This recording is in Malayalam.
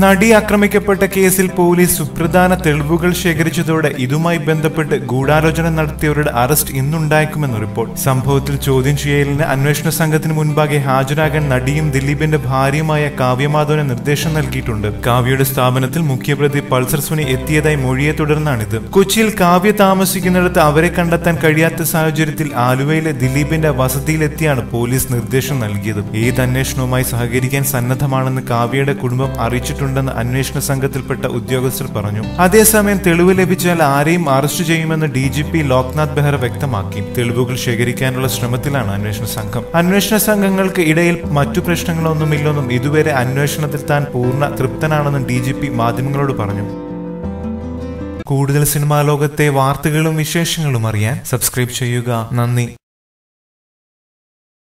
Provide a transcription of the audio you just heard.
നടി ആക്രമിക്കപ്പെട്ട കേസിൽ പോലീസ് സുപ്രധാന തെളിവുകൾ ശേഖരിച്ചതോടെ ഇതുമായി ബന്ധപ്പെട്ട് ഗൂഢാലോചന നടത്തിയവരുടെ അറസ്റ്റ് ഇന്നുണ്ടായേക്കുമെന്ന് റിപ്പോർട്ട്. സംഭവത്തിൽ ചോദ്യം ചെയ്യലിന് അന്വേഷണ സംഘത്തിന് മുൻപാകെ ഹാജരാകാൻ നടിയും ദിലീപിന്റെ ഭാര്യയുമായ കാവ്യമാധവന് നിർദ്ദേശം നൽകിയിട്ടുണ്ട്. കാവ്യയുടെ സ്ഥാപനത്തിൽ മുഖ്യപ്രതി പൾസർ സുനി എത്തിയതായി മൊഴിയെ തുടർന്നാണിത്. കൊച്ചിയിൽ കാവ്യ താമസിക്കുന്നിടത്ത് അവരെ കണ്ടെത്താൻ കഴിയാത്ത സാഹചര്യത്തിൽ ആലുവയിലെ ദിലീപിന്റെ വസതിയിലെത്തിയാണ് പോലീസ് നിർദ്ദേശം നൽകിയത്. ഏത് അന്വേഷണവുമായി സഹകരിക്കാൻ സന്നദ്ധമാണെന്ന് കാവ്യയുടെ കുടുംബം അറിയിച്ചിട്ടുണ്ടെന്ന് അന്വേഷണ സംഘത്തിൽപ്പെട്ട ഉദ്യോഗസ്ഥർ പറഞ്ഞു. അതേസമയം തെളിവ് ലഭിച്ചാൽ ആരെയും അറസ്റ്റ് ചെയ്യുമെന്ന് D G P Loknath Behera വ്യക്തമാക്കി. തെളിവുകൾ ശേഖരിക്കാനുള്ള ശ്രമത്തിലാണ് അന്വേഷണ സംഘം. അന്വേഷണ സംഘങ്ങൾക്ക് ഇടയിൽ മറ്റു പ്രശ്നങ്ങളൊന്നുമില്ലെന്നും ഇതുവരെ അന്വേഷണത്തിൽ താൻ പൂർണ തൃപ്തനാണെന്നും ഡി ജി പി മാധ്യമങ്ങളോട് പറഞ്ഞു. കൂടുതൽ സിനിമാ ലോകത്തെ വാർത്തകളും വിശേഷങ്ങളും അറിയാൻ സബ്സ്ക്രൈബ് ചെയ്യുക. നന്ദി.